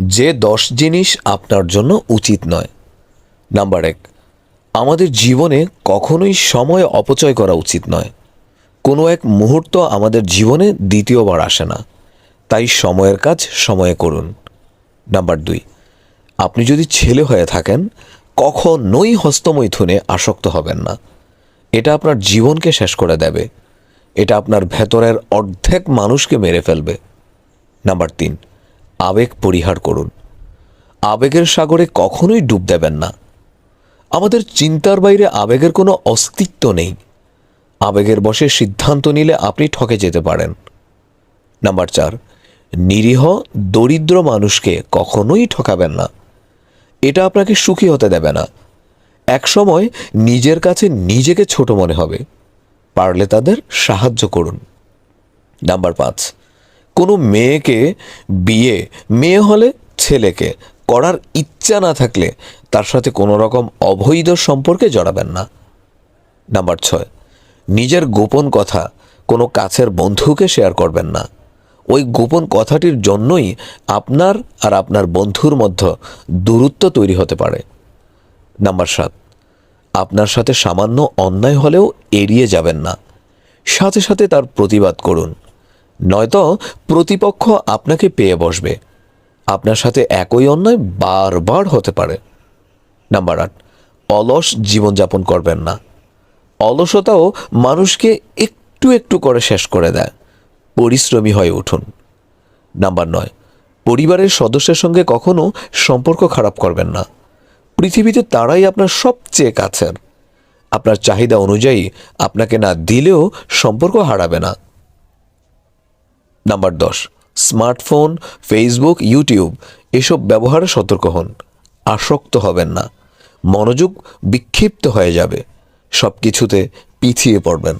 যে দশ জিনিস আপনার জন্য উচিত নয়। নাম্বার এক, আমাদের জীবনে কখনোই সময় অপচয় করা উচিত নয়। কোনো এক মুহূর্ত আমাদের জীবনে দ্বিতীয়বার আসে না। তাই সময়ের কাজ সময়ে করুন। নাম্বার দুই, আপনি যদি ছেলে হয়ে থাকেন, কখনোই হস্তমৈথুনে আসক্ত হবেন না। এটা আপনার জীবনকে শেষ করে দেবে। এটা আপনার ভেতরের অর্ধেক মানুষকে মেরে ফেলবে। নাম্বার তিন আবেগ পরিহার করুন। আবেগের সাগরে কখনোই ডুব দেবেন না। আমাদের চিন্তার বাইরে আবেগের কোনো অস্তিত্ব নেই। আবেগের বশে সিদ্ধান্ত নিলে আপনি ঠকে যেতে পারেন। নাম্বার চার, নিরীহ, দরিদ্র মানুষকে কখনোই ঠকাবেন না। এটা আপনাকে সুখী হতে দেবে না। একসময় নিজের কাছে নিজেকে ছোট মনে হবে। পারলে তাদের সাহায্য করুন। নাম্বার পাঁচ কোনো মেয়েকে বিয়ে, মেয়ে হলে ছেলেকে করার ইচ্ছা না থাকলে তার সাথে কোনো রকম অবৈধ সম্পর্কে জড়াবেন না। নাম্বার ছয়, নিজের গোপন কথা কোনো কাছের বন্ধুকে শেয়ার করবেন না। ওই গোপন কথাটির জন্যই আপনার আর আপনার বন্ধুর মধ্যে দূরত্ব তৈরি হতে পারে। নাম্বার সাত, আপনার সাথে সামান্য অন্যায় হলেও এড়িয়ে যাবেন না। সাথে সাথে তার প্রতিবাদ করুন। নয়তো প্রতিপক্ষ আপনাকে পেয়ে বসবে। আপনার সাথে একই অন্যায় বারবার হতে পারে। নাম্বার আট, অলস জীবনযাপন করবেন না। অলসতাও মানুষকে একটু একটু করে শেষ করে দেয়। পরিশ্রমী হয়ে উঠুন। নাম্বার নয়, পরিবারের সদস্যের সঙ্গে কখনো সম্পর্ক খারাপ করবেন না। পৃথিবীতে তারাই আপনার সবচেয়ে কাছের। আপনার চাহিদা অনুযায়ী আপনাকে না দিলেও সম্পর্ক হারাবে না। নাম্বার দশ, স্মার্টফোন, ফেসবুক, ইউটিউব, এসব ব্যবহারে সতর্ক হন। আসক্ত হবেন না। মনোযোগ বিক্ষিপ্ত হয়ে যাবে। সব কিছুতে পিছিয়ে পড়বেন।